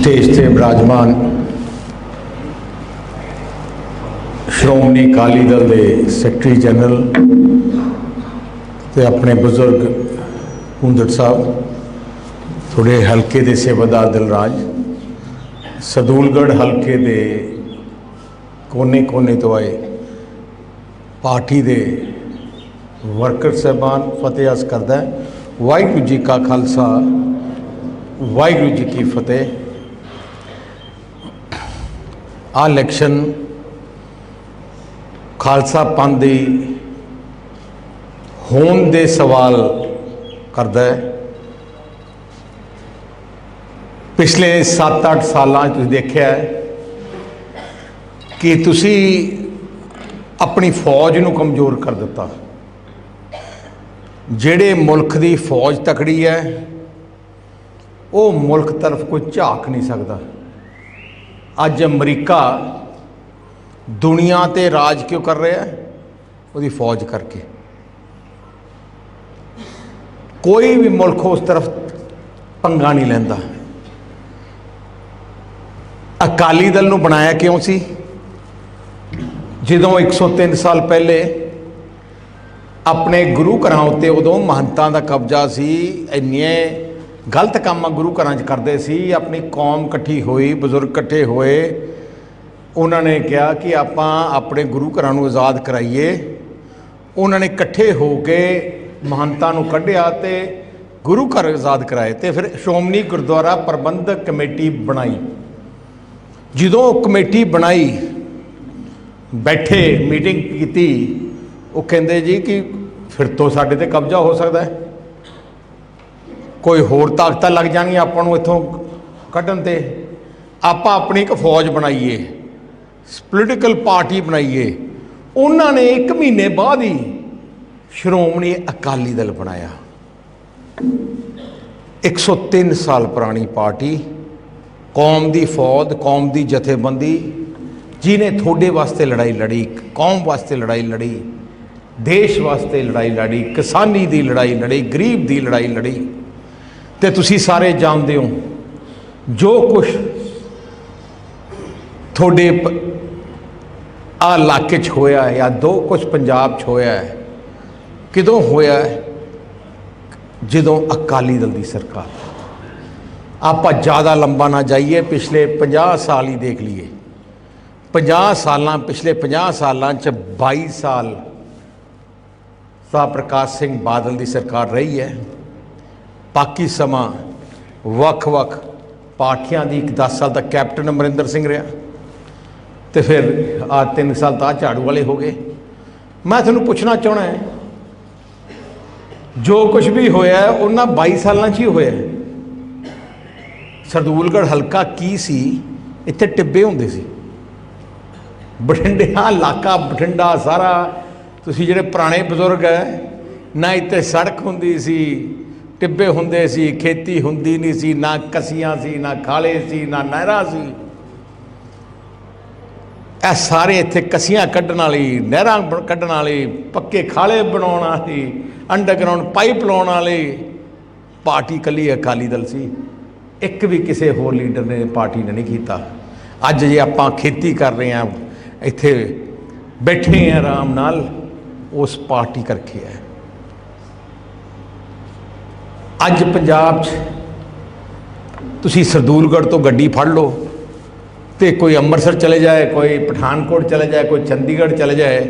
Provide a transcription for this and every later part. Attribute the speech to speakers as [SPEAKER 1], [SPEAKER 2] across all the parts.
[SPEAKER 1] Stage ਤੇ ਬਿਰਾਜਮਾਨ ਸ਼੍ਰੋਮਣੀ ਅਕਾਲੀ ਦਲ ਦੇ secretary general ਤੇ ਆਪਣੇ ਬਜ਼ੁਰਗ ਹੁੰਦੜ ਸਾਹਿਬ ਥੋੜੇ ਹਲਕੇ ਦੇ ਸੇਵਾਦਾਰ ਦਿਲਰਾਜ, ਸਦੂਲਗੜ੍ਹ ਹਲਕੇ ਦੇ ਕੋਨੇ-ਕੋਨੇ ਤੋਂ ਆਏ ਪਾਰਟੀ ਦੇ ਵਰਕਰ ਸਹਿਬਾਨ ਫਤਿਹ ਅਸ ਕਰਦਾ ਵਾਹਿਗੁਰੂ ਜੀ ਕਾ ਖਾਲਸਾ, ਵਾਹਿਗੁਰੂ ਜੀ ਕੀ ਫਤਿਹ। ਆ ਇਲੈਕਸ਼ਨ ਖਾਲਸਾ ਪੰਥ ਦੀ ਹੋਣ ਦੇ ਸਵਾਲ ਕਰਦਾ ਹੈ। ਪਿਛਲੇ 7-8 ਸਾਲਾਂ 'ਚ ਤੁਸੀਂ ਦੇਖਿਆ ਕਿ ਤੁਸੀਂ ਆਪਣੀ ਫੌਜ ਨੂੰ ਕਮਜ਼ੋਰ ਕਰ ਦਿੱਤਾ। ਜਿਹੜੇ ਮੁਲਕ ਦੀ ਫੌਜ ਤਕੜੀ ਹੈ, ਉਹ ਮੁਲਕ ਤਰਫ ਕੋਈ ਝਾਕ ਨਹੀਂ ਸਕਦਾ। ਅੱਜ ਅਮਰੀਕਾ ਦੁਨੀਆ ਤੇ ਰਾਜ ਕਿਉਂ ਕਰ ਰਿਹਾ ਹੈ? ਉਹਦੀ ਫੌਜ ਕਰਕੇ। ਕੋਈ ਵੀ ਮੁਲਕ ਉਸ ਤਰਫ ਪੰਗਾ ਨਹੀਂ ਲੈਂਦਾ। ਅਕਾਲੀ ਦਲ ਨੂੰ ਬਣਾਇਆ ਕਿਉਂ ਸੀ? ਜਦੋਂ 103 ਸਾਲ ਪਹਿਲੇ ਆਪਣੇ ਗੁਰੂ ਘਰਾਂ ਉੱਤੇ ਉਦੋਂ ਮਹੰਤਾਂ ਦਾ ਕਬਜ਼ਾ ਸੀ ਇੰਨੇ ਗਲਤ ਕੰਮ ਗੁਰੂ ਘਰਾਂ 'ਚ ਕਰਦੇ ਸੀ, ਆਪਣੀ ਕੌਮ ਇਕੱਠੀ ਹੋਈ, ਬਜ਼ੁਰਗ ਇਕੱਠੇ ਹੋਏ। ਉਹਨਾਂ ਨੇ ਕਿਹਾ ਕਿ ਆਪਾਂ ਆਪਣੇ ਗੁਰੂ ਘਰਾਂ ਨੂੰ ਆਜ਼ਾਦ ਕਰਾਈਏ। ਉਹਨਾਂ ਨੇ ਇਕੱਠੇ ਹੋ ਕੇ ਮਹੰਤਾਂ ਨੂੰ ਕੱਢਿਆ ਤੇ ਗੁਰੂ ਘਰ ਆਜ਼ਾਦ ਕਰਾਏ ਤੇ ਫਿਰ ਸ਼੍ਰੋਮਣੀ ਗੁਰਦੁਆਰਾ ਪ੍ਰਬੰਧਕ ਕਮੇਟੀ ਬਣਾਈ। ਜਦੋਂ ਉਹ ਕਮੇਟੀ ਬਣਾਈ, ਬੈਠੇ, ਮੀਟਿੰਗ ਕੀਤੀ, ਉਹ ਕਹਿੰਦੇ ਜੀ ਕਿ ਫਿਰ ਤੋਂ ਸਾਡੇ ਤੇ ਕਬਜ਼ਾ ਹੋ ਸਕਦਾ ਹੈ। ਕੋਈ ਹੋਰ ਤਾਕਤਾਂ ਲੱਗ ਜਾਣਗੀਆਂ ਆਪਾਂ ਨੂੰ ਇੱਥੋਂ ਕੱਢਣ ਤੇ। ਆਪਾਂ ਆਪਣੀ ਇੱਕ ਫੌਜ ਬਣਾਈਏ ਪੋਲੀਟੀਕਲ ਪਾਰਟੀ ਬਣਾਈਏ। ਉਹਨਾਂ ਨੇ 1 ਮਹੀਨੇ ਬਾਅਦ ਹੀ ਸ਼੍ਰੋਮਣੀ ਅਕਾਲੀ ਦਲ ਬਣਾਇਆ। 103 ਸਾਲ ਪੁਰਾਣੀ ਪਾਰਟੀ, ਕੌਮ ਦੀ ਫੌਜ, ਕੌਮ ਦੀ ਜਥੇਬੰਦੀ ਜਿਨੇ ਤੁਹਾਡੇ ਵਾਸਤੇ ਲੜਾਈ ਲੜੀ, ਕੌਮ ਵਾਸਤੇ ਲੜਾਈ ਲੜੀ, ਦੇਸ਼ ਵਾਸਤੇ ਲੜਾਈ ਲੜੀ, ਕਿਸਾਨੀ ਦੀ ਲੜਾਈ ਲੜੀ, ਗਰੀਬ ਦੀ ਲੜਾਈ ਲੜੀ। ਤੇ ਤੁਸੀਂ ਸਾਰੇ ਜਾਣਦੇ ਹੋ। ਜੋ ਕੁਝ ਤੁਹਾਡੇ ਆ ਇਲਾਕੇ 'ਚ ਹੋਇਆ ਹੈ ਜਾਂ ਦੋ ਕੁਝ ਪੰਜਾਬ 'ਚ ਹੋਇਆ ਹੈ, ਕਿਦੋਂ ਹੋਇਆ ਹੈ? ਜਦੋਂ ਅਕਾਲੀ ਦਲ ਦੀ ਸਰਕਾਰ। ਆਪਾਂ ਜ਼ਿਆਦਾ ਲੰਬਾ ਨਾ ਜਾਈਏ, ਪਿਛਲੇ 50 ਸਾਲ ਹੀ ਦੇਖ ਲਈਏ। 50 ਸਾਲਾਂ, ਪਿਛਲੇ 50 ਸਾਲਾਂ ਚ 22 ਸਾਲ ਸਾਹ ਪ੍ਰਕਾਸ਼ ਸਿੰਘ ਬਾਦਲ ਦੀ ਸਰਕਾਰ ਰਹੀ ਹੈ। ਬਾਕੀ ਸਮਾਂ ਵੱਖ-ਵੱਖ ਪਾਰਟੀਆਂ ਦੀ ਇੱਕ 10 ਸਾਲ ਤੱਕ ਕੈਪਟਨ ਅਮਰਿੰਦਰ ਸਿੰਘ ਰਿਹਾ ਤੇ ਫਿਰ ਆ 3 ਸਾਲ ਤਾਂ ਆਹ ਝਾੜੂ ਵਾਲੇ ਹੋ ਗਏ। ਮੈਂ ਤੁਹਾਨੂੰ ਪੁੱਛਣਾ ਚਾਹਣਾ ਹੈ, ਜੋ ਕੁਝ ਵੀ ਹੋਇਆ ਉਹਨਾਂ 22 ਸਾਲਾਂ 'ਚ ਹੀ ਹੋਇਆ ਹੈ। ਸਰਦੂਲਗੜ੍ਹ ਹਲਕਾ ਕੀ ਸੀ? ਇੱਥੇ ਟਿੱਬੇ ਹੁੰਦੇ ਸੀ। ਬਠਿੰਡੇ ਇਲਾਕਾ ਬਠਿੰਡਾ ਸਾਰਾ, ਤੁਸੀਂ ਜਿਹੜੇ ਪੁਰਾਣੇ ਬਜ਼ੁਰਗ ਹੈ, ਨਾ ਇੱਥੇ ਸੜਕ ਹੁੰਦੀ ਸੀ ਟਿੱਬੇ ਹੁੰਦੇ ਸੀ, ਖੇਤੀ ਹੁੰਦੀ ਨਹੀਂ ਸੀ, ਨਾ ਕਸੀਆਂ ਸੀ, ਨਾ ਖਾਲੇ ਸੀ, ਨਾ ਨਹਿਰਾਂ ਸੀ। ਇਹ ਸਾਰੇ ਇੱਥੇ ਕਸੀਆਂ ਕੱਢਣ ਵਾਲੀ, ਨਹਿਰਾਂ ਬ- ਕੱਢਣ ਵਾਲੀ, ਪੱਕੇ ਖਾਲੇ ਬਣਾਉਣ ਵਾਲੀ ਅੰਡਰਗਰਾਉਂਡ ਪਾਈਪ ਲਾਉਣ ਵਾਲੇ, ਪਾਰਟੀ ਕੱਲੀ ਅਕਾਲੀ ਦਲ ਸੀ। ਇੱਕ ਵੀ ਕਿਸੇ ਹੋਰ ਲੀਡਰ ਨੇ ਪਾਰਟੀ ਨੇ ਨਹੀਂ ਕੀਤਾ। ਅੱਜ ਜੇ ਆਪਾਂ ਖੇਤੀ ਕਰ ਰਹੇ ਹਾਂ, ਇੱਥੇ ਬੈਠੇ ਹਾਂ ਆਰਾਮ ਨਾਲ, ਉਸ ਪਾਰਟੀ ਕਰਕੇ ਹੈ। ਅੱਜ ਪੰਜਾਬ 'ਚ ਤੁਸੀਂ ਸਰਦੂਲਗੜ੍ਹ ਤੋਂ ਗੱਡੀ ਫੜ ਲਓ ਤੇ ਕੋਈ ਅੰਮ੍ਰਿਤਸਰ ਚਲੇ ਜਾਏ, ਕੋਈ ਪਠਾਨਕੋਟ ਚਲੇ ਜਾਏ, ਕੋਈ ਚੰਡੀਗੜ੍ਹ ਚਲੇ ਜਾਏ,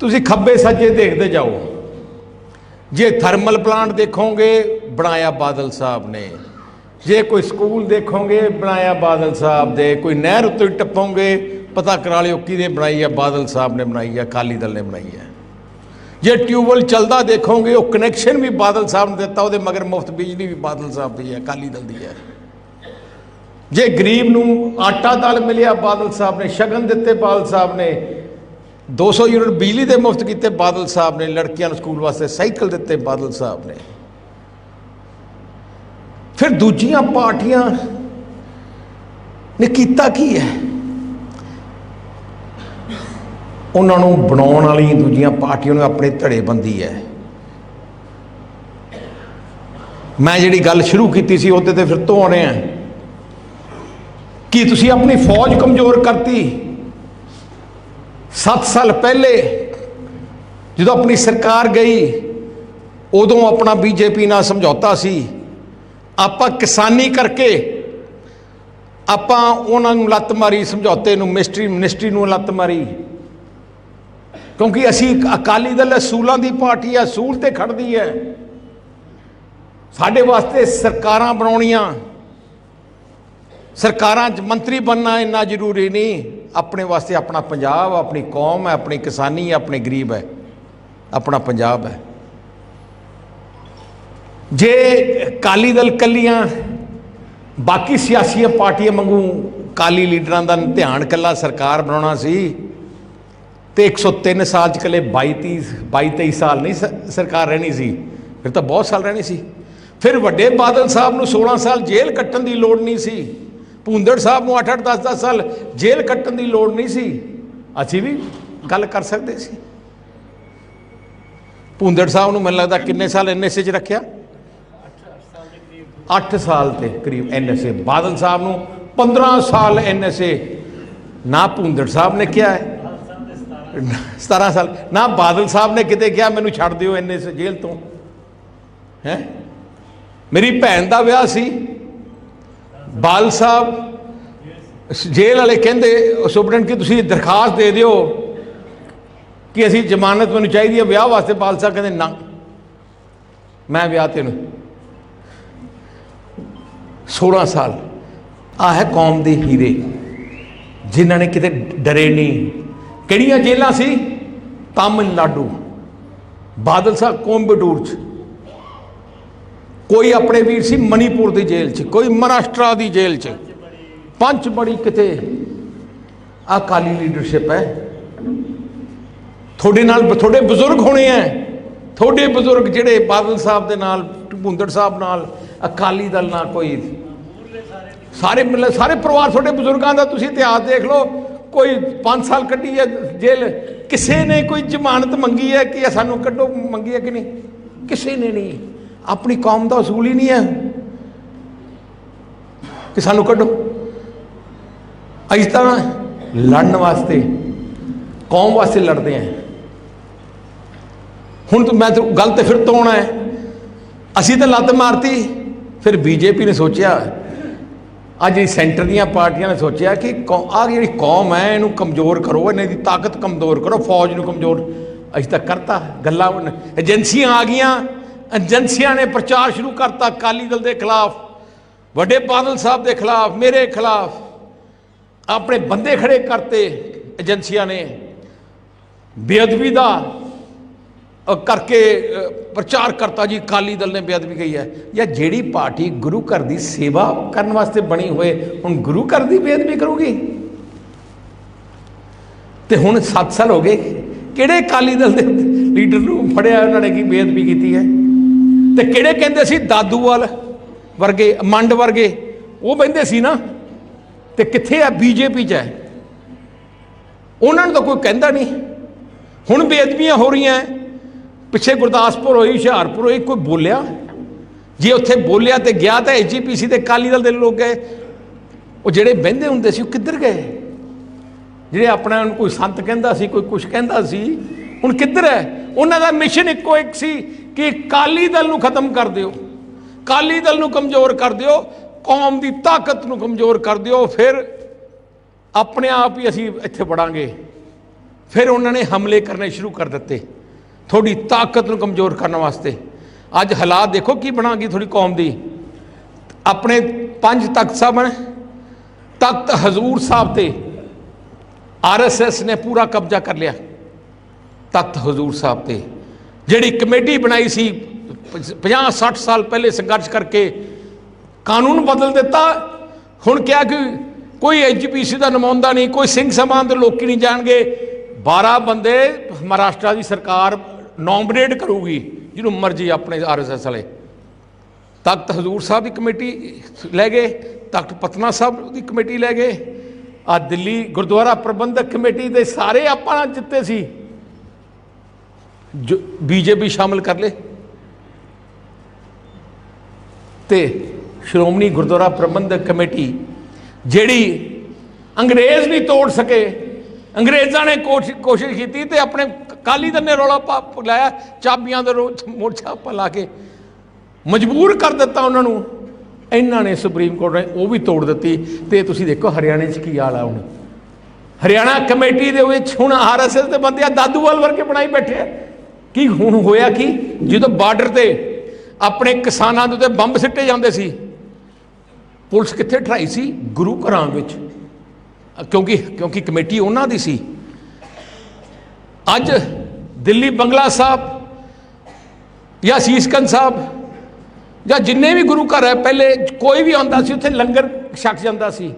[SPEAKER 1] ਤੁਸੀਂ ਖੱਬੇ ਸੱਜੇ ਦੇਖਦੇ ਜਾਓ। ਜੇ ਥਰਮਲ ਪਲਾਂਟ ਦੇਖੋਗੇ, ਬਣਾਇਆ ਬਾਦਲ ਸਾਹਿਬ ਨੇ। ਜੇ ਕੋਈ ਸਕੂਲ ਦੇਖੋਗੇ, ਬਣਾਇਆ ਬਾਦਲ ਸਾਹਿਬ ਦੇ। ਕੋਈ ਨਹਿਰ ਉੱਤੇ ਟੱਪੋਗੇ, ਪਤਾ ਕਰਾ ਲਿਓ ਕਿਹਦੇ ਬਣਾਈ ਹੈ ਬਾਦਲ ਸਾਹਿਬ ਨੇ ਬਣਾਈ ਹੈ ਅਕਾਲੀ ਦਲ ਨੇ ਬਣਾਈ ਹੈ ਜੇ ਟਿਊਬਵੈਲ ਚੱਲਦਾ ਦੇਖੋਗੇ, ਉਹ ਕਨੈਕਸ਼ਨ ਵੀ ਬਾਦਲ ਸਾਹਿਬ ਨੇ ਦਿੱਤਾ, ਉਹਦੇ ਮਗਰ ਮੁਫਤ ਬਿਜਲੀ ਵੀ ਬਾਦਲ ਸਾਹਿਬ ਦੀ ਹੈ, ਅਕਾਲੀ ਦਲ ਦੀ ਹੈ। ਜੇ ਗਰੀਬ ਨੂੰ ਆਟਾ ਦਾਲ ਮਿਲਿਆ, ਬਾਦਲ ਸਾਹਿਬ ਨੇ, ਸ਼ਗਨ ਦਿੱਤੇ ਬਾਦਲ ਸਾਹਿਬ ਨੇ 200 ਯੂਨਿਟ ਬਿਜਲੀ ਦੇ ਮੁਫਤ ਕੀਤੇ ਬਾਦਲ ਸਾਹਿਬ ਨੇ, ਲੜਕੀਆਂ ਨੂੰ ਸਕੂਲ ਵਾਸਤੇ ਸਾਈਕਲ ਦਿੱਤੇ ਬਾਦਲ ਸਾਹਿਬ ਨੇ। ਫਿਰ ਦੂਜੀਆਂ ਪਾਰਟੀਆਂ ਨੇ ਕੀਤਾ ਕੀ ਹੈ? ਉਹਨਾਂ ਨੂੰ ਬਣਾਉਣ ਵਾਲੀ ਦੂਜੀਆਂ ਪਾਰਟੀਆਂ ਨੂੰ ਆਪਣੇ ਧੜੇ ਬੰਦੀ ਹੈ। ਮੈਂ ਜਿਹੜੀ ਗੱਲ ਸ਼ੁਰੂ ਕੀਤੀ ਸੀ ਉਹਦੇ ਤੇ ਫਿਰ ਤੋਂ ਆਉਣੇ ਆ। ਕਿ ਤੁਸੀਂ ਆਪਣੀ ਫੌਜ ਕਮਜ਼ੋਰ ਕਰਤੀ? 7 ਸਾਲ ਪਹਿਲੇ ਜਦੋਂ ਆਪਣੀ ਸਰਕਾਰ ਗਈ, ਉਦੋਂ ਆਪਣਾ ਬੀਜੇਪੀ ਨਾਲ ਸਮਝੌਤਾ ਸੀ। ਆਪਾਂ ਕਿਸਾਨੀ ਕਰਕੇ ਆਪਾਂ ਉਹਨਾਂ ਨੂੰ ਲੱਤ ਮਾਰੀ, ਸਮਝੌਤੇ ਨੂੰ, ਮਿਸਟਰੀ, ਮਿਨਿਸਟਰੀ ਨੂੰ ਲੱਤ ਮਾਰੀ। ਕਿਉਂਕਿ ਅਸੀਂ ਅਕਾਲੀ ਦਲ ਅਸੂਲਾਂ ਦੀ ਪਾਰਟੀ ਹੈ ਅਸੂਲ ਤੇ ਖੜਦੀ ਹੈ। ਸਾਡੇ ਵਾਸਤੇ ਸਰਕਾਰਾਂ ਬਣਾਉਣੀਆਂ। ਸਰਕਾਰਾਂ 'ਚ ਮੰਤਰੀ ਬਣਨਾ ਇੰਨਾ ਜ਼ਰੂਰੀ ਨਹੀਂ। ਆਪਣੇ ਵਾਸਤੇ ਆਪਣਾ ਪੰਜਾਬ, ਆਪਣੀ ਕੌਮ ਹੈ, ਆਪਣੀ ਕਿਸਾਨੀ ਹੈ, ਆਪਣੇ ਗਰੀਬ ਹੈ। ਆਪਣਾ ਪੰਜਾਬ ਹੈ। ਜੇ ਅਕਾਲੀ ਦਲ ਕੱਲੀਆਂ, ਬਾਕੀ ਸਿਆਸੀ ਪਾਰਟੀਆਂ ਵਾਂਗੂ ਕਾਲੀ ਲੀਡਰਾਂ ਦਾ ਧਿਆਨ ਕੱਲਾ ਸਰਕਾਰ ਬਣਾਉਣਾ ਸੀ ਤੇ 103 ਸਾਲ ਚ ਕੱਲੇ 22 30 22 23 ਸਾਲ ਨਹੀਂ ਸਰਕਾਰ ਰਹਿਣੀ ਸੀ। ਫਿਰ ਤਾਂ ਬਹੁਤ ਸਾਲ ਰਹਿਣੀ ਸੀ। ਫਿਰ ਵੱਡੇ ਬਾਦਲ ਸਾਹਿਬ ਨੂੰ 16 ਸਾਲ ਜੇਲ੍ਹ ਕੱਟਣ ਦੀ ਲੋੜ ਨਹੀਂ ਸੀ। ਭੁੰਦੜ ਸਾਹਿਬ ਨੂੰ 8 8 10 10 ਸਾਲ ਜੇਲ੍ਹ ਕੱਟਣ ਦੀ ਲੋੜ ਨਹੀਂ ਸੀ। ਅਸੀਂ ਵੀ ਗੱਲ ਕਰ ਸਕਦੇ ਸੀ। ਭੁੰਦੜ ਸਾਹਿਬ ਨੂੰ ਮੈਨੂੰ ਲੱਗਦਾ ਕਿੰਨੇ ਸਾਲ ਐਨਐਸਏ ਚ ਰੱਖਿਆ? 8 ਸਾਲ ਤੇ ਕਰੀਬ ਐਨਐਸਏ ਬਾਦਲ ਸਾਹਿਬ ਨੂੰ 15 ਸਾਲ ਐਨਐਸਏ ਨਾ ਭੁੰਦੜ ਸਾਹਿਬ ਨੇ ਕਿਹਾ ਹੈ। 17 ਸਾਲ, ਨਾ ਬਾਦਲ ਸਾਹਿਬ ਨੇ ਕਿਤੇ ਕਿਹਾ ਮੈਨੂੰ ਛੱਡ ਦਿਓ ਐਨਐਸਏ ਜੇਲ੍ਹ ਤੋਂ। ਹੈ? ਮੇਰੀ ਭੈਣ ਦਾ ਵਿਆਹ ਸੀ। ਬਾਲ ਸਾਹਿਬ ਜੇਲ੍ਹ ਵਾਲੇ ਕਹਿੰਦੇ ਸੁਪਰਡੈਂਟ ਕਿ ਤੁਸੀਂ ਦਰਖਾਸਤ ਦੇ ਦਿਓ ਕਿ ਅਸੀਂ ਜ਼ਮਾਨਤ ਮੈਨੂੰ ਚਾਹੀਦੀ ਹੈ ਵਿਆਹ ਵਾਸਤੇ? ਬਾਲ ਸਾਹਿਬ ਕਹਿੰਦੇ, ਨਾ। ਮੈਂ ਵਿਆਹ ਤੈਨੂੰ 16 ਸਾਲ ਆ ਹੈ ਕੌਮ ਦੇ ਹੀਰੇ। ਜਿਨ੍ਹਾਂ ਨੇ ਕਿਤੇ ਡਰੇ ਨਹੀਂ ਕਿਹੜੀਆਂ ਜੇਲਾਂ ਸੀ? ਤਾਮਿਲਨਾਡੂ। ਬਾਦਲ ਸਾਹਿਬ ਕੋਂਬਟੂਰ ਚ। ਕੋਈ ਆਪਣੇ ਵੀਰ ਸੀ ਮਨੀਪੁਰ ਦੀ ਜੇਲ੍ਹ 'ਚ, ਕੋਈ ਮਹਾਰਾਸ਼ਟਰ ਦੀ ਜੇਲ੍ਹ 'ਚ। ਪੰਚ ਬੜੀ ਕਿਤੇ। ਆ ਕਾਲੀ ਲੀਡਰਸ਼ਿਪ ਹੈ। ਤੁਹਾਡੇ ਨਾਲ ਤੁਹਾਡੇ ਬਜ਼ੁਰਗ ਹੋਣੇ ਐ। ਤੁਹਾਡੇ ਬਜ਼ੁਰਗ ਜਿਹੜੇ ਬਾਦਲ ਸਾਹਿਬ ਦੇ ਨਾਲ ਭੁੰਦੜ ਸਾਹਿਬ ਨਾਲ, ਅਕਾਲੀ ਦਲ ਨਾਲ ਕੋਈ ਸਾਰੇ ਮਤਲਬ ਸਾਰੇ ਪਰਿਵਾਰ ਤੁਹਾਡੇ ਬਜ਼ੁਰਗਾਂ ਦਾ, ਤੁਸੀਂ ਇਤਿਹਾਸ ਦੇਖ ਲਓ। ਕੋਈ 5 ਸਾਲ ਕੱਢੀ ਹੈ ਜੇਲ੍ਹ। ਕਿਸੇ ਨੇ ਕੋਈ ਜ਼ਮਾਨਤ ਮੰਗੀ ਹੈ ਕਿ ਸਾਨੂੰ ਕੱਢੋ, ਮੰਗੀ ਹੈ ਕਿ ਨਹੀਂ? ਕਿਸੇ ਨੇ ਨਹੀਂ। ਆਪਣੀ ਕੌਮ ਦਾ ਅਸੂਲ ਹੀ ਨਹੀਂ ਹੈ ਕਿ ਸਾਨੂੰ ਕੱਢੋ। ਅਸੀਂ ਤਾਂ ਲੜਨ ਵਾਸਤੇ, ਕੌਮ ਵਾਸਤੇ ਲੜਦੇ ਆਂ ਹੁਣ ਤੂੰ ਮੈਂ ਤੇ ਗੱਲ ਤੇ ਫਿਰ ਤੋਂ ਆਉਣਾ ਹੈ। ਅਸੀਂ ਤਾਂ ਲੱਤ ਮਾਰਤੀ, ਫਿਰ ਬੀਜੇਪੀ ਨੇ ਸੋਚਿਆ ਅੱਜ ਇਹ ਸੈਂਟਰ ਦੀਆਂ ਪਾਰਟੀਆਂ ਨੇ ਸੋਚਿਆ ਕਿ ਆ ਜਿਹੜੀ ਕੌਮ ਹੈ, ਇਹਨੂੰ ਕਮਜ਼ੋਰ ਕਰੋ, ਇਹਨਾਂ ਦੀ ਤਾਕਤ ਕਮਜ਼ੋਰ ਕਰੋ, ਫੌਜ ਨੂੰ ਕਮਜ਼ੋਰ ਅਸੀਂ ਤੱਕ ਕਰਤਾ, ਗੱਲਾਂ ਏਜੰਸੀਆਂ ਆ ਗਈਆਂ, ਏਜੰਸੀਆਂ ਨੇ ਪ੍ਰਚਾਰ ਸ਼ੁਰੂ ਕਰਤਾ ਅਕਾਲੀ ਦਲ ਦੇ ਖਿਲਾਫ, ਵੱਡੇ ਬਾਦਲ ਸਾਹਿਬ ਦੇ ਖਿਲਾਫ, ਮੇਰੇ ਖਿਲਾਫ, ਆਪਣੇ ਬੰਦੇ ਖੜੇ ਕਰਤੇ ਏਜੰਸੀਆਂ ਨੇ। ਬੇਅਦਬੀ ਦਾ ਕਰਕੇ ਪ੍ਰਚਾਰ ਕਰਤਾ ਜੀ, ਅਕਾਲੀ ਦਲ ਨੇ ਬੇਅਦਬੀ ਕਹੀ ਹੈ। ਜਾਂ ਜਿਹੜੀ ਪਾਰਟੀ ਗੁਰੂ ਘਰ ਦੀ ਸੇਵਾ ਕਰਨ ਵਾਸਤੇ ਬਣੀ ਹੋਏ, ਹੁਣ ਗੁਰੂ ਘਰ ਦੀ ਬੇਅਦਬੀ ਕਰੂਗੀ? ਤੇ ਹੁਣ 7 ਸਾਲ ਹੋ ਗਏ, ਕਿਹੜੇ ਅਕਾਲੀ ਦਲ ਦੇ ਲੀਡਰ ਨੂੰ ਫੜਿਆ ਉਹਨਾਂ ਨੇ ਕੀ ਬੇਅਦਬੀ ਕੀਤੀ ਹੈ? ਤੇ ਕਿਹੜੇ ਕਹਿੰਦੇ ਸੀ, ਦਾਦੂਵਾਲ ਵਰਗੇ, ਮੰਡ ਵਰਗੇ, ਉਹ ਬਹਿੰਦੇ ਸੀ ਨਾ? ਤੇ ਕਿੱਥੇ ਆ ਬੀਜੇਪੀ ਚ ਹੈ? ਉਹਨਾਂ ਨੂੰ ਤਾਂ ਕੋਈ ਕਹਿੰਦਾ ਨਹੀਂ। ਹੁਣ ਬੇਅਦਬੀਆਂ ਹੋ ਰਹੀਆਂ ਹੈ। ਪਿੱਛੇ ਗੁਰਦਾਸਪੁਰ ਹੋਈ, ਹੁਸ਼ਿਆਰਪੁਰ ਹੋਈ, ਕੋਈ ਬੋਲਿਆ? ਜੇ ਉੱਥੇ ਬੋਲਿਆ ਤੇ ਗਿਆ ਤਾਂ ਐਜੀਪੀਸੀ ਤੇ ਅਕਾਲੀ ਦਲ ਦੇ ਲੋਕ ਗਏ। ਉਹ ਜਿਹੜੇ ਬਹਿੰਦੇ ਹੁੰਦੇ ਸੀ, ਉਹ ਕਿੱਧਰ ਗਏ? ਜਿਹੜੇ ਆਪਣਾ ਨੂੰ ਕੋਈ ਸੰਤ ਕਹਿੰਦਾ ਸੀ, ਕੋਈ ਕੁਛ ਕਹਿੰਦਾ ਸੀ, ਹੁਣ ਕਿੱਧਰ ਹੈ? ਉਹਨਾਂ ਦਾ ਮਿਸ਼ਨ ਇੱਕੋ ਇੱਕ ਸੀ ਕਿ ਅਕਾਲੀ ਦਲ ਨੂੰ ਖਤਮ ਕਰ ਦਿਓ। ਅਕਾਲੀ ਦਲ ਨੂੰ ਕਮਜ਼ੋਰ ਕਰ ਦਿਓ, ਕੌਮ ਦੀ ਤਾਕਤ ਨੂੰ ਕਮਜ਼ੋਰ ਕਰ ਦਿਓ, ਫਿਰ ਆਪਣੇ ਆਪ ਹੀ ਅਸੀਂ ਇੱਥੇ ਵੜਾਂਗੇ। ਫਿਰ ਉਹਨਾਂ ਨੇ ਹਮਲੇ ਕਰਨੇ ਸ਼ੁਰੂ ਕਰ ਦਿੱਤੇ। ਤੁਹਾਡੀ ਤਾਕਤ ਨੂੰ ਕਮਜ਼ੋਰ ਕਰਨ ਵਾਸਤੇ। ਅੱਜ ਹਾਲਾਤ ਦੇਖੋ ਕੀ ਬਣਾ ਗਈ ਤੁਹਾਡੀ ਕੌਮ ਦੀ। ਆਪਣੇ ਪੰਜ ਤਖਤ ਸਾਹਿਬ ਨੇ ਤਖਤ ਹਜ਼ੂਰ ਸਾਹਿਬ ਤੇ ਆਰਐਸਐਸ ਨੇ ਪੂਰਾ ਕਬਜ਼ਾ ਕਰ ਲਿਆ। ਤਖਤ ਹਜ਼ੂਰ ਸਾਹਿਬ ਤੇ। ਜਿਹੜੀ ਕਮੇਟੀ ਬਣਾਈ ਸੀ 50 60 ਸਾਲ ਪਹਿਲੇ ਸੰਘਰਸ਼ ਕਰਕੇ ਕਾਨੂੰਨ ਬਦਲ ਦਿੱਤਾ। ਹੁਣ ਕਿਹਾ ਕਿ ਕੋਈ ਐਜੀਪੀਸੀ ਦਾ ਨੁਮਾਇੰਦਾ ਨਹੀਂ, ਕੋਈ ਸਿੰਘ ਸਮਾਨ ਦੇ ਲੋਕੀ ਨਹੀਂ ਜਾਣਗੇ। 12 ਬੰਦੇ ਮਹਾਰਾਸ਼ਟਰ ਦੀ ਸਰਕਾਰ ਨੋਮੀਨੇਟ ਕਰੂਗੀ, ਜਿਹਨੂੰ ਮਰਜ਼ੀ ਆਪਣੇ ਆਰਐਸਐਸ ਵਾਲੇ। ਤਖਤ ਹਜ਼ੂਰ ਸਾਹਿਬ ਦੀ ਕਮੇਟੀ ਲੈ ਗਏ, ਤਖਤ ਪਤਨਾ ਸਾਹਿਬ ਦੀ ਕਮੇਟੀ ਲੈ ਗਏ। ਆ ਦਿੱਲੀ ਗੁਰਦੁਆਰਾ ਪ੍ਰਬੰਧਕ ਕਮੇਟੀ ਦੇ ਸਾਰੇ ਆਪਾਂ ਜਿੱਤੇ ਸੀ। ਜੋ ਬੀਜੇਪੀ ਸ਼ਾਮਲ ਕਰ ਲੇ ਤੇ ਸ਼੍ਰੋਮਣੀ ਗੁਰਦੁਆਰਾ ਪ੍ਰਬੰਧਕ ਕਮੇਟੀ, ਜਿਹੜੀ ਅੰਗਰੇਜ਼ ਨਹੀਂ ਤੋੜ ਸਕੇ, ਅੰਗਰੇਜ਼ਾਂ ਨੇ ਕੋਸ਼ਿ- ਕੋਸ਼ਿਸ਼ ਕੀਤੀ ਤੇ ਆਪਣੇ ਕਾਲੀ ਦਲ ਨੇ ਰੌਲਾ ਪਾ ਲਾਇਆ, ਚਾਬੀਆਂ ਦੇ ਰੋਚ ਮੋਰਚਾ ਪਾ ਲਾ ਕੇ ਮਜਬੂਰ ਕਰ ਦਿੱਤਾ ਉਹਨਾਂ ਨੂੰ। ਇਹਨਾਂ ਨੇ ਸੁਪਰੀਮ ਕੋਰਟ ਨੇ ਉਹ ਵੀ ਤੋੜ ਦਿੱਤੀ। ਤੇ ਤੁਸੀਂ ਦੇਖੋ ਹਰਿਆਣੇ 'ਚ ਕੀ ਹਾਲ ਆ ਹੁਣ। ਹਰਿਆਣਾ ਕਮੇਟੀ ਦੇ ਵਿੱਚ ਹੁਣ ਆਰਐਸਐਸ ਦੇ ਬੰਦੇ ਆ ਦਾਦੂਵਾਲ ਵਰਗੇ ਬਣਾਈ ਬੈਠੇ ਆ। ਕੀ ਹੁਣ ਹੋਇਆ ਕੀ? ਜਦੋਂ ਬਾਰਡਰ ਤੇ ਆਪਣੇ ਕਿਸਾਨਾਂ ਦੇ ਉੱਤੇ ਬੰਬ ਸਿੱਟੇ ਜਾਂਦੇ ਸੀ, ਪੁਲਿਸ ਕਿੱਥੇ ਠਰਾਈ ਸੀ? ਗੁਰੂ ਘਰਾਂ ਵਿੱਚ। ਕਿਉਂਕਿ ਕਿਉਂਕਿ ਕਮੇਟੀ ਉਹਨਾਂ ਦੀ ਸੀ। ਅੱਜ ਦਿੱਲੀ ਬੰਗਲਾ ਸਾਹਿਬ ਜਾਂ ਸੀਸਕੰਦ ਸਾਹਿਬ ਜਾਂ ਜਿੰਨੇ ਵੀ ਗੁਰੂ ਘਰ ਹੈ, ਪਹਿਲੇ ਕੋਈ ਵੀ ਆਉਂਦਾ ਸੀ, ਉੱਥੇ ਲੰਗਰ ਛਕ ਜਾਂਦਾ ਸੀ।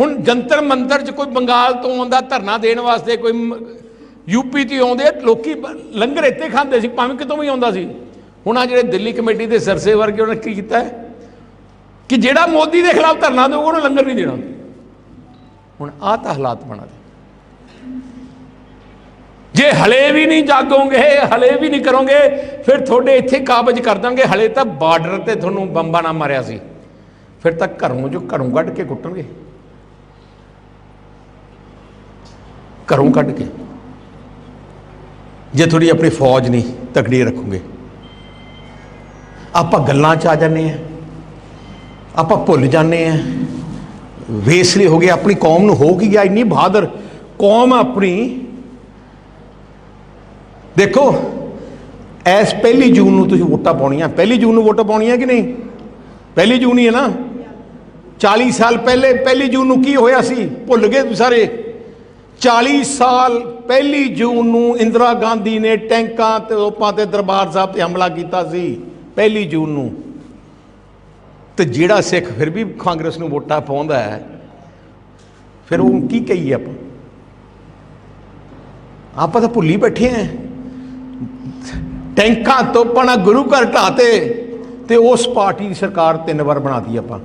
[SPEAKER 1] ਹੁਣ ਜੰਤਰ ਮੰਤਰ ਚ ਕੋਈ ਬੰਗਾਲ ਤੋਂ ਆਉਂਦਾ, ਧਰਨਾ ਦੇਣ ਵਾਸਤੇ ਕੋਈ ਯੂਪੀ ਤੋਂ ਆਉਂਦੇ ਲੋਕੀ ਲੰਗਰ ਇੱਥੇ ਖਾਂਦੇ ਸੀ, ਭਾਵੇਂ ਕਿਤੋਂ ਵੀ ਆਉਂਦਾ ਸੀ। ਹੁਣ ਆ ਜਿਹੜੇ ਦਿੱਲੀ ਕਮੇਟੀ ਦੇ ਸਰਸੇ ਵਰਗੇ ਉਹਨਾਂ ਕੀ ਕੀਤਾ ਕਿ ਜਿਹੜਾ ਮੋਦੀ ਦੇ ਖਿਲਾਫ ਧਰਨਾ ਦੇਊਗਾ, ਉਹਨੂੰ ਲੰਗਰ ਨਹੀਂ ਦੇਣਾ। ਹੁਣ ਆਹ ਤਾਂ ਹਾਲਾਤ ਬਣਾ ਦੇ। ਜੇ ਹਲੇ ਵੀ ਨਹੀਂ ਜਾਗੋਗੇ, ਹਲੇ ਵੀ ਨਹੀਂ ਕਰੋਗੇ, ਫਿਰ ਤੁਹਾਡੇ ਇੱਥੇ ਕਾਬਜ ਕਰ ਦਾਂਗੇ। ਹਲੇ ਤਾਂ ਬਾਰਡਰ ਤੇ ਤੁਹਾਨੂੰ ਬੰਬਾਂ ਨਾਲ ਮਾਰਿਆ ਸੀ। ਫਿਰ ਤਾਂ ਘਰੋਂ ਜੋ ਘਰੋਂ ਕੱਢ ਕੇ ਕੁੱਟਣਗੇ। ਘਰੋਂ ਕੱਢ ਕੇ। ਜੇ ਤੁਹਾਡੀ ਆਪਣੀ ਫੌਜ ਨਹੀਂ, ਤਕੜੀ ਰੱਖੋਗੇ। ਆਪਾਂ ਗੱਲਾਂ 'ਚ ਆ ਜਾਂਦੇ ਆ ਆਪਾਂ ਭੁੱਲ ਜਾਂਦੇ ਆ ਵੇਸਲੇ ਹੋ ਗਏ, ਆਪਣੀ ਕੌਮ ਨੂੰ ਹੋ ਕੀ ਗਿਆ। ਇੰਨੀ ਬਹਾਦਰ ਕੌਮ ਆਪਣੀ ਦੇਖੋ, ਐਸ ਪਹਿਲੀ ਜੂਨ ਨੂੰ ਤੁਸੀਂ ਵੋਟਾਂ ਪਾਉਣੀਆਂ। ਪਹਿਲੀ ਜੂਨ ਨੂੰ ਵੋਟਾਂ ਪਾਉਣੀਆਂ ਕਿ ਨਹੀਂ? ਪਹਿਲੀ ਜੂਨ ਹੀ ਹੈ ਨਾ। 40 ਸਾਲ ਪਹਿਲੇ, ਪਹਿਲੀ ਜੂਨ ਨੂੰ ਕੀ ਹੋਇਆ ਸੀ? ਭੁੱਲ ਗਏ ਤੁਸੀਂ ਸਾਰੇ। 40 ਸਾਲ ਪਹਿਲੀ ਜੂਨ ਨੂੰ ਇੰਦਰਾ ਗਾਂਧੀ ਨੇ ਟੈਂਕਾਂ ਤੇ ਤੋਪਾਂ ਤੇ, ਦਰਬਾਰ ਸਾਹਿਬ ਤੇ ਹਮਲਾ ਕੀਤਾ ਸੀ। ਪਹਿਲੀ ਜੂਨ ਨੂੰ। ਤੇ ਜਿਹੜਾ ਸਿੱਖ ਫਿਰ ਵੀ ਕਾਂਗਰਸ ਨੂੰ ਵੋਟਾਂ ਪਾਉਂਦਾ ਹੈ। ਫਿਰ ਉਹ ਕੀ ਕਹੀਏ ਆਪਾਂ? ਆਪਾਂ ਤਾਂ ਭੁੱਲੀ ਬੈਠੇ ਆਂ ਟੈਂਕਾਂ ਤੋਪਾਂ ਨਾਲ ਗੁਰੂ ਘਰ ਢਾਤੇ ਤੇ ਉਸ ਪਾਰਟੀ ਦੀ ਸਰਕਾਰ ਤਿੰਨ ਵਾਰ ਬਣਾਤੀ ਆਪਾਂ।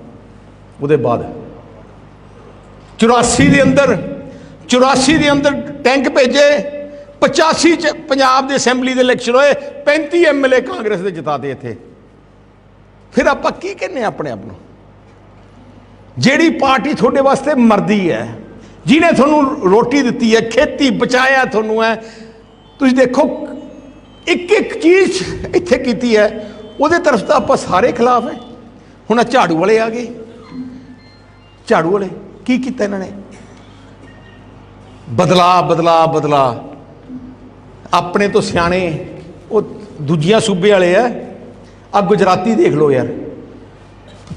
[SPEAKER 1] ਉਹਦੇ ਬਾਅਦ 84 ਦੇ ਅੰਦਰ 84 ਦੇ ਅੰਦਰ ਟੈਂਕ ਭੇਜੇ 85 ਚ ਪੰਜਾਬ ਦੇ ਅਸੈਂਬਲੀ ਦੇ ਇਲੈਕਸ਼ਨ ਹੋਏ 35 ਐਮਐਲਏ ਕਾਂਗਰਸ ਦੇ ਜਿਤਾਤੇ ਇੱਥੇ। ਫਿਰ ਆਪਾਂ ਕੀ ਕਹਿੰਨੇ ਆ ਆਪਣੇ ਆਪ ਨੂੰ? ਜਿਹੜੀ ਪਾਰਟੀ ਤੁਹਾਡੇ ਵਾਸਤੇ ਮਰਦੀ ਹੈ, ਜਿਹਨੇ ਤੁਹਾਨੂੰ ਰੋਟੀ ਦਿੱਤੀ ਹੈ, ਖੇਤੀ ਬਚਾਇਆ ਤੁਹਾਨੂੰ ਹੈ, ਤੁਸੀਂ ਦੇਖੋ ਇੱਕ ਇੱਕ ਚੀਜ਼ ਇੱਥੇ ਕੀਤੀ ਹੈ, ਉਹਦੇ ਤਰਫ ਤਾਂ ਆਪਾਂ ਸਾਰੇ ਖਿਲਾਫ ਹੈ। ਹੁਣ ਆ ਝਾੜੂ ਵਾਲੇ ਆ ਗਏ। ਝਾੜੂ ਵਾਲੇ, ਕੀ ਕੀਤਾ ਇਹਨਾਂ ਨੇ? ਬਦਲਾ ਬਦਲਾ ਬਦਲਾ। ਆਪਣੇ ਤੋਂ ਸਿਆਣੇ, ਉਹ ਦੂਜੀਆਂ ਸੂਬੇ ਵਾਲੇ ਆ। ਆ ਗੁਜਰਾਤੀ ਦੇਖ ਲਓ ਯਾਰ।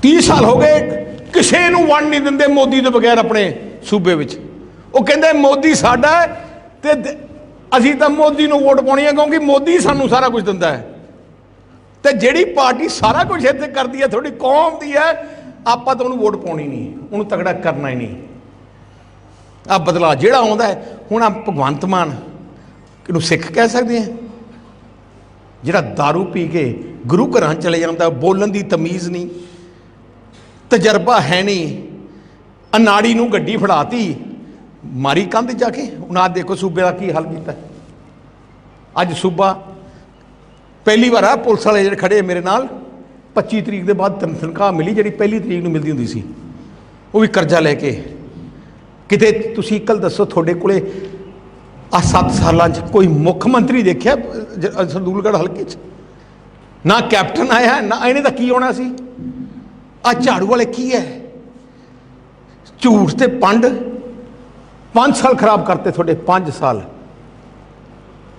[SPEAKER 1] 30 ਸਾਲ ਹੋ ਗਏ, ਕਿਸੇ ਨੂੰ ਵੰਡ ਨਹੀਂ ਦਿੰਦੇ ਮੋਦੀ ਤੋਂ ਬਗੈਰ ਆਪਣੇ ਸੂਬੇ ਵਿੱਚ। ਉਹ ਕਹਿੰਦੇ, ਮੋਦੀ ਸਾਡਾ ਹੈ ਤੇ ਅਸੀਂ ਤਾਂ ਮੋਦੀ ਨੂੰ ਵੋਟ ਪਾਉਣੀ ਹੈ ਕਿਉਂਕਿ ਮੋਦੀ ਸਾਨੂੰ ਸਾਰਾ ਕੁਝ ਦਿੰਦਾ ਹੈ। ਤੇ ਜਿਹੜੀ ਪਾਰਟੀ ਸਾਰਾ ਕੁਝ ਇੱਥੇ ਕਰਦੀ ਹੈ, ਤੁਹਾਡੀ ਕੌਮ ਦੀ ਹੈ, ਆਪਾਂ ਤਾਂ ਉਹਨੂੰ ਵੋਟ ਪਾਉਣੀ ਨਹੀਂ। ਉਹਨੂੰ ਤਗੜਾ ਕਰਨਾ ਹੀ ਨਹੀਂ। ਆ ਬਦਲਾ ਜਿਹੜਾ ਆਉਂਦਾ ਹੁਣ ਆ ਭਗਵੰਤ ਮਾਨ ਕਿਹਨੂੰ ਸਿੱਖ ਕਹਿ ਸਕਦੇ ਆ? ਜਿਹੜਾ दारू ਪੀ ਕੇ ਗੁਰੂ ਘਰਾਂ ਚਲੇ ਜਾਂਦਾ, ਬੋਲਣ ਦੀ ਤਮੀਜ਼ ਨਹੀਂ, ਤਜਰਬਾ ਹੈ ਨਹੀਂ, ਅਨਾੜੀ ਨੂੰ ਗੱਡੀ ਫੜਾਤੀ ਮਾਰੀ ਕੰਧ ਜਾ ਕੇ ਉਹਨਾਂ ਦੇਖੋ ਸੂਬੇ ਦਾ ਕੀ ਹਾਲ ਕੀਤਾ। ਅੱਜ ਸੂਬਾ ਪਹਿਲੀ ਵਾਰ ਆ, ਪੁਲਿਸ ਵਾਲੇ ਜਿਹੜੇ ਖੜੇ ਮੇਰੇ ਨਾਲ 25 ਤਰੀਕ ਦੇ ਬਾਅਦ ਤਨ- ਤਨਖਾਹ ਮਿਲੀ, ਜਿਹੜੀ ਪਹਿਲੀ ਤਰੀਕ ਨੂੰ ਮਿਲਦੀ ਹੁੰਦੀ ਸੀ। ਉਹ ਵੀ ਕਰਜ਼ਾ ਲੈ ਕੇ। ਕਿਤੇ ਤੁਸੀਂ ਕੱਲ ਦੱਸੋ, ਤੁਹਾਡੇ ਕੋਲੇ ਆ 7 ਸਾਲਾਂ 'ਚ ਕੋਈ ਮੁੱਖ ਮੰਤਰੀ ਦੇਖਿਆ, ਜ- ਹਲਕੇ 'ਚ? ਨਾ ਕੈਪਟਨ ਆਇਆ, ਨਾ ਇਹਨੇ ਤਾਂ ਕੀ ਹੋਣਾ ਸੀ? ਆ ਝਾੜੂ ਵਾਲੇ ਕੀ ਹੈ ਝੂਠ ਤੇ ਪੰਡ। 5 ਸਾਲ ਖਰਾਬ ਕਰਤੇ ਤੁਹਾਡੇ 5 ਸਾਲ।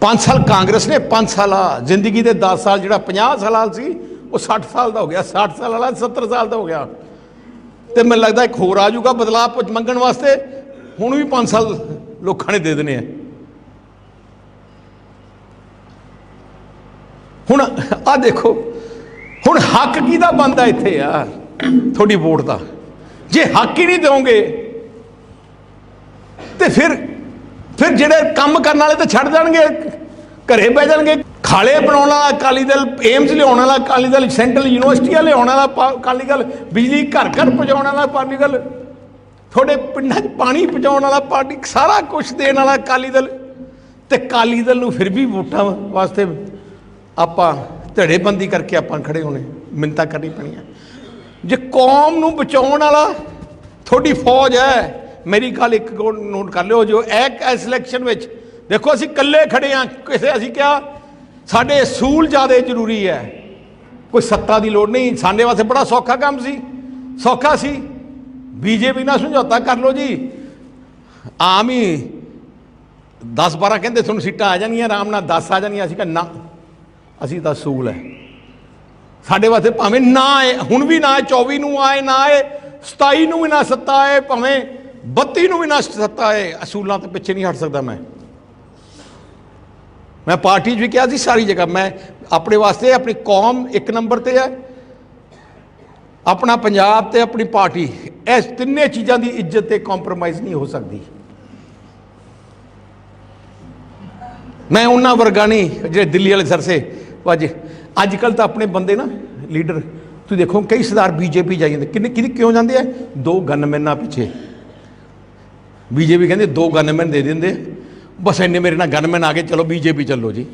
[SPEAKER 1] 5 ਸਾਲ ਕਾਂਗਰਸ ਨੇ 5 ਸਾਲ ਆ ਜ਼ਿੰਦਗੀ ਦੇ 10 ਸਾਲ, ਜਿਹੜਾ 50 ਸਾਲਾਂ ਸੀ, ਉਹ 60 ਸਾਲ ਦਾ ਹੋ ਗਿਆ 60 ਸਾਲ ਵਾਲਾ 70 ਸਾਲ ਦਾ ਹੋ ਗਿਆ। ਤੇ ਮੈਨੂੰ ਲੱਗਦਾ ਇੱਕ ਹੋਰ ਆ ਜਾਊਗਾ ਬਦਲਾਅ ਮੰਗਣ ਵਾਸਤੇ, ਹੁਣ ਵੀ 5 ਸਾਲ ਲੋਕਾਂ ਨੇ ਦੇ ਦੇਣੇ ਆ। ਹੁਣ ਆ ਦੇਖੋ, ਹੁਣ ਹੱਕ ਕਿਹਦਾ ਬੰਦਾ ਇੱਥੇ ਯਾਰ ਤੁਹਾਡੀ ਵੋਟ ਦਾ। ਜੇ ਹੱਕ ਹੀ ਨਹੀਂ ਦਿਓਗੇ ਤੇ ਫਿਰ ਫਿਰ ਜਿਹੜੇ ਕੰਮ ਕਰਨ ਵਾਲੇ ਤਾਂ ਛੱਡ ਜਾਣਗੇ ਘਰੇ ਬਹਿ ਜਾਣਗੇ। ਖਾਲੇ ਬਣਾਉਣ ਵਾਲਾ ਅਕਾਲੀ ਦਲ ਏਮਸ ਲਿਆਉਣ ਵਾਲਾ ਅਕਾਲੀ ਦਲ, ਸੈਂਟਰਲ ਯੂਨੀਵਰਸਿਟੀਆਂ ਲਿਆਉਣ ਵਾਲਾ ਪਾ- ਅਕਾਲੀ ਦਲ, ਬਿਜਲੀ ਘਰ ਘਰ ਪਹੁੰਚਾਉਣ ਵਾਲਾ ਅਕਾਲੀ ਦਲ, ਤੁਹਾਡੇ ਪਿੰਡਾਂ 'ਚ ਪਾਣੀ ਪਹੁੰਚਾਉਣ ਵਾਲਾ ਪਾਰਟੀ, ਸਾਰਾ ਕੁਝ ਦੇਣ ਵਾਲਾ ਅਕਾਲੀ ਦਲ। ਤੇ ਅਕਾਲੀ ਦਲ ਨੂੰ ਫਿਰ ਵੀ ਵੋਟਾਂ ਵਾਸਤੇ ਆਪਾਂ ਧੜੇਬੰਦੀ ਕਰਕੇ ਆਪਾਂ ਖੜੇ ਹੋਣੇ। ਮਿੰਤਾ ਕਰਨੀ ਪੈਣੀਆਂ। ਜੇ ਕੌਮ ਨੂੰ ਬਚਾਉਣ ਵਾਲਾ ਤੁਹਾਡੀ ਫੌਜ ਹੈ ਮੇਰੀ ਗੱਲ ਇੱਕ ਨੋਟ ਕਰ ਲਿਓ ਜੋ ਇੱਕ ਇਸ ਇਲੈਕਸ਼ਨ ਵਿੱਚ। ਦੇਖੋ, ਅਸੀਂ ਇਕੱਲੇ ਖੜੇ ਆ ਕਿਸੇ ਅਸੀਂ ਕਿਹਾ, ਸਾਡੇ ਅਸੂਲ ਜ਼ਿਆਦਾ ਜ਼ਰੂਰੀ ਹੈ। ਕੋਈ ਸੱਤਾ ਦੀ ਲੋੜ ਨਹੀਂ। ਸਾਡੇ ਵਾਸਤੇ ਬੜਾ ਸੌਖਾ ਕੰਮ ਸੀ। ਸੌਖਾ ਸੀ। ਬੀਜੇਪੀ ਨਾਲ ਸਮਝੌਤਾ ਕਰ ਲਓ ਜੀ। ਆਮ ਹੀ 10 12 ਕਹਿੰਦੇ ਤੁਹਾਨੂੰ ਸੀਟਾਂ ਆ ਜਾਣਗੀਆਂ। ਆਰਾਮ ਨਾਲ 10 ਆ ਜਾਣਗੀਆਂ। ਅਸੀਂ ਕਹਿੰਦੇ ਨਾ, ਅਸੀਂ ਤਾਂ ਅਸੂਲ ਹੈ। ਸਾਡੇ ਵਾਸਤੇ ਭਾਵੇਂ ਨਾ ਆਏ, ਹੁਣ ਵੀ ਨਾ ਆਏ 24 ਨੂੰ ਆਏ, ਨਾ ਆਏ 27 ਨੂੰ ਵੀ ਨਾ ਸੱਤਾ ਆਏ, ਭਾਵੇਂ 32 ਨੂੰ ਵੀ ਨਾ ਸੱਤਾ ਆਏ ਅਸੂਲਾਂ ਤੋਂ ਪਿੱਛੇ ਨਹੀਂ ਹਟ ਸਕਦਾ ਮੈਂ। ਮੈਂ ਪਾਰਟੀ 'ਚ ਵੀ ਕਿਹਾ ਸੀ ਸਾਰੀ ਜਗ੍ਹਾ, ਮੈਂ ਆਪਣੇ ਵਾਸਤੇ ਆਪਣੀ ਕੌਮ ਇੱਕ ਨੰਬਰ ਤੇ ਹੈ, ਆਪਣਾ ਪੰਜਾਬ ਤੇ ਆਪਣੀ ਪਾਰਟੀ, ਇਸ ਤਿੰਨੇ ਚੀਜ਼ਾਂ ਦੀ ਇੱਜ਼ਤ ਤੇ ਕੰਪਰੋਮਾਈਜ਼ ਨਹੀਂ ਹੋ ਸਕਦੀ। ਮੈਂ ਉਹਨਾਂ ਵਰਗਾ ਨਹੀਂ, ਜਿਹੜੇ ਦਿੱਲੀ ਵਾਲੇ ਸਰਸੇ ਅੱਜ ਅੱਜ ਕੱਲ ਤਾਂ ਆਪਣੇ ਬੰਦੇ ਨਾ, ਲੀਡਰ, ਤੁਸੀਂ ਦੇਖੋ ਕਈ ਸਰਦਾਰ ਬੀਜੇਪੀ ਜਾਈ ਜਾਂਦੇ, ਕਿੰਨੇ ਕਿਹਦੇ ਕਿਉਂ ਜਾਂਦੇ ਆ? ਦੋ ਗਨਮੈਨਾਂ ਪਿੱਛੇ। ਬੀਜੇਪੀ ਕਹਿੰਦੇ ਦੋ ਗਨਮੈਨ ਦੇ ਦਿੰਦੇ। ਬਸ ਇੰਨੇ ਮੇਰੇ ਨਾਲ ਗਨਮੈਨ ਆ ਗਏ, ਚਲੋ ਬੀਜੇਪੀ ਚੱਲੋ ਜੀ।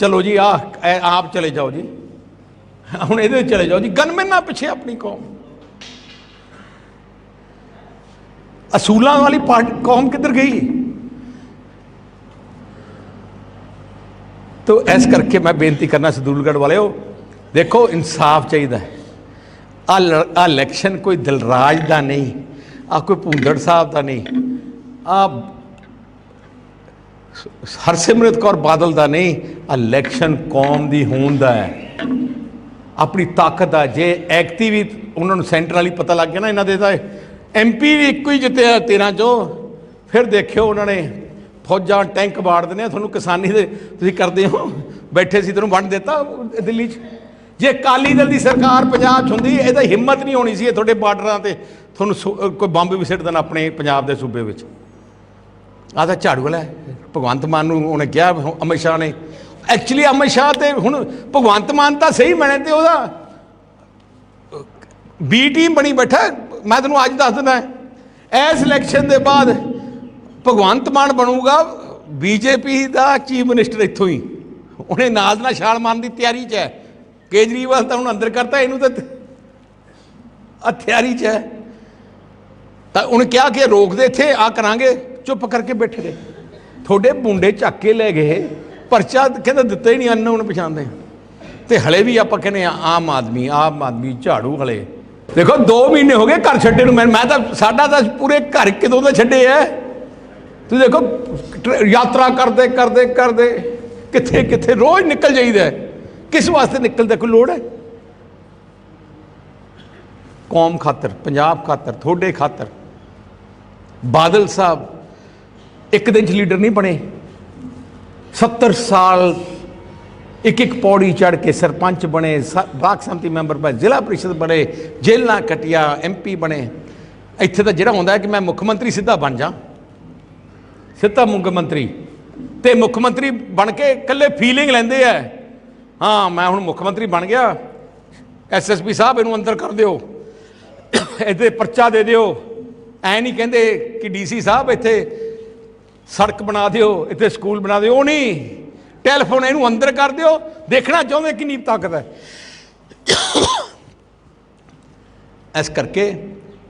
[SPEAKER 1] ਚਲੋ ਜੀ ਆ ਆਪ ਚਲੇ ਜਾਓ ਜੀ। ਹੁਣ ਇਹਦੇ ਚਲੇ ਜਾਓ ਜੀ, ਗਨਮੈਨਾਂ ਪਿੱਛੇ ਆਪਣੀ ਕੌਮ। ਅਸੂਲਾਂ ਵਾਲੀ ਪਾਰਟੀ ਕੌਮ ਕਿੱਧਰ ਗਈ? ਤੋ ਇਸ ਕਰਕੇ ਮੈਂ ਬੇਨਤੀ ਕਰਨਾ ਸਦੂਲਗੜ੍ਹ ਵਾਲਿਓ, ਦੇਖੋ ਇਨਸਾਫ ਚਾਹੀਦਾ ਹੈ। ਆ ਆ ਇਲੈਕਸ਼ਨ ਕੋਈ ਦਿਲਰਾਜ ਦਾ ਨਹੀਂ ਆ ਕੋਈ ਭੁੰਦੜ ਸਾਹਿਬ ਦਾ ਨਹੀਂ। ਆ ਹਰਸਿਮਰਤ ਕੌਰ ਬਾਦਲ ਦਾ ਨਹੀਂ ਇਲੈਕਸ਼ਨ ਕੌਮ ਦੀ ਹੋਣ ਦਾ ਹੈ। ਆਪਣੀ ਤਾਕਤ ਦਾ, ਜੇ ਐਕਟਿਵ ਵੀ ਉਹਨਾਂ ਨੂੰ ਸੈਂਟਰ ਵਾਲੀ ਪਤਾ ਲੱਗ ਗਿਆ ਨਾ ਇਹਨਾਂ ਦੇ ਤਾਂ ਐਮਪੀ ਵੀ ਇੱਕੋ ਹੀ ਜਿੱਤਿਆ 13 ਚੋਂ। ਫਿਰ ਦੇਖਿਓ ਉਹਨਾਂ ਨੇ ਫੌਜਾਂ ਟੈਂਕ ਬਾੜ ਦਿੰਦੇ ਆ, ਤੁਹਾਨੂੰ ਕਿਸਾਨੀ ਦੇ ਤੁਸੀਂ ਕਰਦੇ ਹੋ, ਬੈਠੇ ਸੀ ਤੁਹਾਨੂੰ ਵੰਡ ਦਿੱਤਾ ਦਿੱਲੀ 'ਚ। ਜੇ ਕਾਲੀ ਦਲ ਦੀ ਸਰਕਾਰ ਪੰਜਾਬ 'ਚ ਹੁੰਦੀ, ਇਹਦਾ ਹਿੰਮਤ ਨਹੀਂ ਹੋਣੀ ਸੀ ਇਹ ਤੁਹਾਡੇ ਬਾਰਡਰਾਂ ਤੇ। ਤੁਹਾਨੂੰ ਸੁ- ਕੋਈ ਬੰਬ ਵੀ ਸਿੱਟ ਦੇਣਾ ਆਪਣੇ ਪੰਜਾਬ ਦੇ ਸੂਬੇ ਵਿੱਚ। ਆਹ ਤਾਂ ਝਾੜੂ ਵਾਲਾ ਭਗਵੰਤ ਮਾਨ ਨੂੰ ਉਹਨੇ ਕਿਹਾ ਅਮਿਤ ਸ਼ਾਹ ਨੇ। ਐਕਚੁਅਲੀ ਅਮਿਤ ਸ਼ਾਹ ਤੇ ਹੁਣ ਭਗਵੰਤ ਮਾਨ ਤਾਂ ਸਹੀ ਬਣੇ ਤੇ ਉਹਦਾ ਬੀ ਟੀਮ ਬਣੀ ਬੈਠਾ ਮੈਂ ਤੈਨੂੰ ਅੱਜ ਦੱਸ ਦਿੰਦਾ ਇਸ ਇਲੈਕਸ਼ਨ ਦੇ ਬਾਅਦ ਭਗਵੰਤ ਮਾਨ ਬਣੂਗਾ ਬੀਜੇਪੀ ਦਾ ਚੀਫ ਮਿਨਿਸਟਰ ਇੱਥੋਂ ਹੀ। ਉਹਨੇ ਨਾਲ ਨਾਲ ਛਾਲ ਮਾਰਨ ਦੀ ਤਿਆਰੀ 'ਚ ਹੈ। ਕੇਜਰੀਵਾਲ ਤਾਂ ਹੁਣ ਅੰਦਰ ਕਰਤਾ ਇਹਨੂੰ ਤਾਂ ਆ ਤਿਆਰੀ 'ਚ ਹੈ। ਤਾਂ ਉਹਨੇ ਕਿਹਾ ਕਿ ਰੋਕਦੇ ਇੱਥੇ ਆ ਕਰਾਂਗੇ। ਚੁੱਪ ਕਰਕੇ ਬੈਠੇ ਰਹੇ। ਤੁਹਾਡੇ ਮੁੰਡੇ ਚੱਕ ਕੇ ਲੈ ਗਏ, ਪਰਚਾ ਕਹਿੰਦਾ ਦਿੱਤਾ ਹੀ ਨਹੀਂ ਅੰਨ ਹੁਣ ਪਛਾਣਦੇ ਤੇ ਹਲੇ ਵੀ ਆਪਾਂ ਕਹਿੰਦੇ ਆ ਆਮ ਆਦਮੀ ਆਮ ਆਦਮੀ ਝਾੜੂ ਹਲੇ। ਦੇਖੋ 2 ਮਹੀਨੇ ਹੋ ਗਏ ਘਰ ਛੱਡੇ ਨੂੰ, ਮੈਂ ਮੈਂ ਤਾਂ ਸਾਡਾ ਤਾਂ ਪੂਰੇ ਘਰ ਕਿਦੋਂ ਦੇ ਛੱਡੇ ਐ? ਤੁਸੀਂ ਦੇਖੋ, ਟਰ- ਯਾਤਰਾ ਕਰਦੇ ਕਰਦੇ ਕਰਦੇ, ਕਿੱਥੇ ਕਿੱਥੇ ਰੋਜ਼ ਨਿਕਲ ਜਾਈਦਾ ਕਿਸ ਵਾਸਤੇ ਨਿਕਲਦਾ ਕੋਈ ਲੋੜ ਹੈ ਕੌਮ ਖਾਤਰ, ਪੰਜਾਬ ਖਾਤਰ, ਤੁਹਾਡੇ ਖਾਤਰ। ਬਾਦਲ ਸਾਹਿਬ ਇੱਕ ਦਿਨ ਚ ਲੀਡਰ ਨਹੀਂ ਬਣੇ। 70 ਸਾਲ ਇੱਕ ਇੱਕ ਪੌੜੀ ਚੜ ਕੇ ਸਰਪੰਚ ਬਣੇ, ਸ- ਬਲਾਕ ਸੰਮਤੀ ਮੈਂਬਰ ਬਣੇ, ਜ਼ਿਲ੍ਹਾ ਪ੍ਰੀਸ਼ਦ ਬਣੇ, ਜੇਲ੍ਹਾਂ ਕਟਿਆ ਐਮਪੀ ਬਣੇ। ਇੱਥੇ ਤਾਂ ਜਿਹੜਾ ਹੁੰਦਾ ਹੈ ਕਿ ਮੈਂ ਮੁੱਖ ਮੰਤਰੀ ਸਿੱਧਾ ਬਣ ਜਾ। ਸਿੱਧਾ ਮੁੱਖ ਮੰਤਰੀ। ਤੇ ਮੁੱਖ ਮੰਤਰੀ ਬਣ ਕੇ ਇਕੱਲੇ ਫੀਲਿੰਗ ਲੈਂਦੇ ਆ। ਹਾਂ, ਮੈਂ ਹੁਣ ਮੁੱਖ ਮੰਤਰੀ ਬਣ ਗਿਆ। ਐਸਐਸਪੀ ਸਾਹਿਬ, ਇਹਨੂੰ ਅੰਦਰ ਕਰ ਦਿਓ। ਇਹਦੇ ਪਰਚਾ ਦੇ ਦਿਓ। ਐ ਨਹੀਂ ਕਹਿੰਦੇ ਕਿ ਡੀਸੀ ਸਾਹਿਬ ਇੱਥੇ ਸੜਕ ਬਣਾ ਦਿਓ, ਇੱਥੇ ਸਕੂਲ ਬਣਾ ਦਿਓ। ਉਹ ਨਹੀਂ। ਟੈਲੀਫੋਨ ਇਹਨੂੰ ਅੰਦਰ ਕਰ ਦਿਓ। ਦੇਖਣਾ ਚਾਹੁੰਦੇ ਕਿੰਨੀ ਤਾਕਤ ਹੈ। ਇਸ ਕਰਕੇ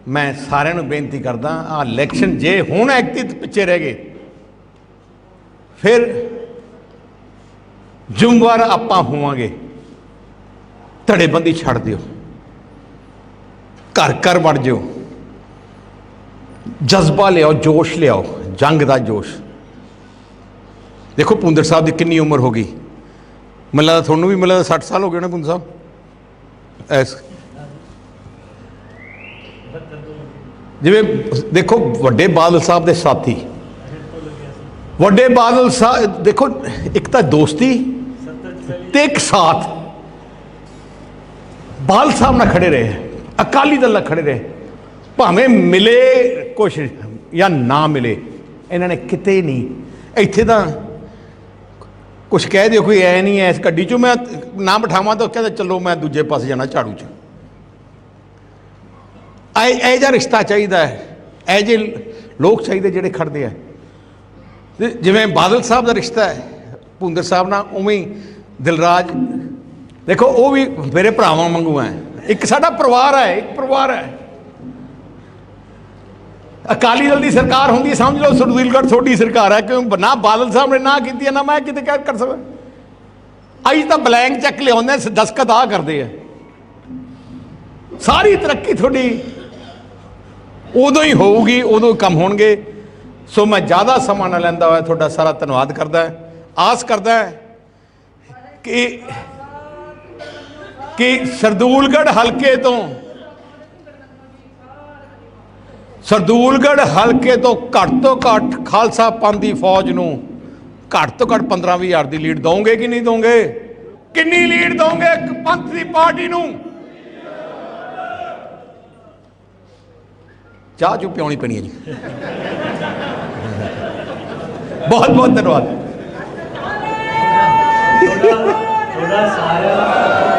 [SPEAKER 1] ਮੈਂ ਸਾਰਿਆਂ ਨੂੰ ਬੇਨਤੀ ਕਰਦਾ, ਆ ਇਲੈਕਸ਼ਨ ਜੇ ਹੁਣ ਐਕਟਿਵ ਪਿੱਛੇ ਰਹਿ ਗਏ, ਫਿਰ ਜ਼ਿੰਮੇਵਾਰ ਆਪਾਂ ਹੋਵਾਂਗੇ। ਧੜੇਬੰਦੀ ਛੱਡ ਦਿਓ। ਘਰ ਘਰ ਵੜ ਜਿਓ। ਜਜ਼ਬਾ ਲਿਆਓ, ਜੋਸ਼ ਲਿਆਓ, ਜੰਗ ਦਾ ਜੋਸ਼। ਦੇਖੋ ਪੁੰਦਰ ਸਾਹਿਬ ਦੀ ਕਿੰਨੀ ਉਮਰ ਹੋ ਗਈ। ਮੈਨੂੰ ਲੱਗਦਾ ਤੁਹਾਨੂੰ ਵੀ, ਮੈਨੂੰ ਲੱਗਦਾ 60 ਸਾਲ ਹੋ ਗਏ ਨੇ ਪੁੰਦਰ ਸਾਹਿਬ। ਐਸ ਜਿਵੇਂ, ਦੇਖੋ ਵੱਡੇ ਬਾਦਲ ਸਾਹਿਬ ਦੇ ਸਾਥੀ। ਵੱਡੇ ਬਾਦਲ ਸਾਹਿਬ ਦੇਖੋ, ਇੱਕ ਤਾਂ ਦੋਸਤੀ ਤੇ ਇੱਕ ਸਾਥ। ਬਾਲ ਸਾਹਿਬ ਨਾਲ ਖੜੇ ਰਹੇ, ਅਕਾਲੀ ਦਲ ਨਾਲ ਖੜੇ ਰਹੇ। ਭਾਵੇਂ ਮਿਲੇ ਕੁਛ ਜਾਂ ਨਾ ਮਿਲੇ, ਇਹਨਾਂ ਨੇ ਕਿਤੇ ਨਹੀਂ। ਇੱਥੇ ਤਾਂ ਕੁਛ ਕਹਿ ਦਿਓ, ਕੋਈ ਐ ਨਹੀਂ ਐ ਇਸ ਗੱਡੀ ਚੋਂ। ਮੈਂ ਨਾ ਬਿਠਾਵਾਂ ਤਾਂ ਕਹਿੰਦਾ, ਚਲੋ, ਮੈਂ ਦੂਜੇ ਪਾਸੇ ਜਾਣਾ ਝਾੜੂ 'ਚ। ਐ ਇਹ ਜਿਹਾ ਰਿਸ਼ਤਾ ਚਾਹੀਦਾ ਹੈ। ਇਹ ਜੇ ਲੋਕ ਚਾਹੀਦੇ ਜਿਹੜੇ ਖੜਦੇ ਆ। ਜਿਵੇਂ ਬਾਦਲ ਸਾਹਿਬ ਦਾ ਰਿਸ਼ਤਾ ਹੈ ਭੁੰਦਰ ਸਾਹਿਬ ਨਾਲ ਉਵੇਂ ਹੀ ਦਿਲਰਾਜ। ਦੇਖੋ, ਉਹ ਵੀ ਮੇਰੇ ਭਰਾਵਾਂ ਵਾਂਗੂ ਹੈ। ਇੱਕ ਸਾਡਾ ਪਰਿਵਾਰ ਹੈ, ਇੱਕ ਪਰਿਵਾਰ ਹੈ। ਅਕਾਲੀ ਦਲ ਦੀ ਸਰਕਾਰ ਹੁੰਦੀ ਸਮਝ ਲਓ ਸਰਦੂਲਗੜ੍ਹ ਤੁਹਾਡੀ ਸਰਕਾਰ ਹੈ ਕਿਉਂ ਨਾ ਬਾਦਲ ਸਾਹਿਬ ਨੇ ਨਾ ਕੀਤੀ ਹੈ, ਨਾ ਮੈਂ ਕਿਤੇ ਕਹਿ ਕਰ ਸਕਦਾ ਅਈ ਤਾਂ ਬਲੈਂਕ ਚੈੱਕ ਲਿਆਉਂਦੇ ਸ- ਦਸਖਤ ਆ ਕਰਦੇ ਆ। ਸਾਰੀ ਤਰੱਕੀ ਤੁਹਾਡੀ ਉਦੋਂ ਹੀ ਹੋਊਗੀ ਉਦੋਂ ਹੀ ਕੰਮ ਹੋਣਗੇ। ਸੋ ਮੈਂ ਜ਼ਿਆਦਾ ਸਮਾਂ ਨਾ ਲੈਂਦਾ ਹੋਇਆ ਤੁਹਾਡਾ ਸਾਰਾ ਧੰਨਵਾਦ ਕਰਦਾ ਆਸ ਕਰਦਾ ਕਿ ਕਿ ਸਰਦੂਲਗੜ੍ਹ ਹਲਕੇ ਤੋਂ ਸਰਦੂਲਗੜ੍ਹ ਹਲਕੇ ਤੋਂ ਘੱਟ ਤੋਂ ਘੱਟ ਖਾਲਸਾ ਪੰਥ ਦੀ ਫੌਜ ਨੂੰ ਘੱਟ ਤੋਂ ਘੱਟ 15 ਹਜ਼ਾਰ ਦੀ ਲੀਡ ਦੋਗੇ ਕਿ ਨਹੀਂ ਦੋਗੇ ਕਿੰਨੀ ਲੀਡ ਦੋਗੇ ਪੰਥ ਦੀ ਪਾਰਟੀ ਨੂੰ? ਚਾਹ ਚੁ ਪਿਉਣੀ ਪੈਣੀ ਹੈ ਜੀ। ਬਹੁਤ ਬਹੁਤ ਧੰਨਵਾਦ।
[SPEAKER 2] ਥੋੜਾ ਸਾਰਾ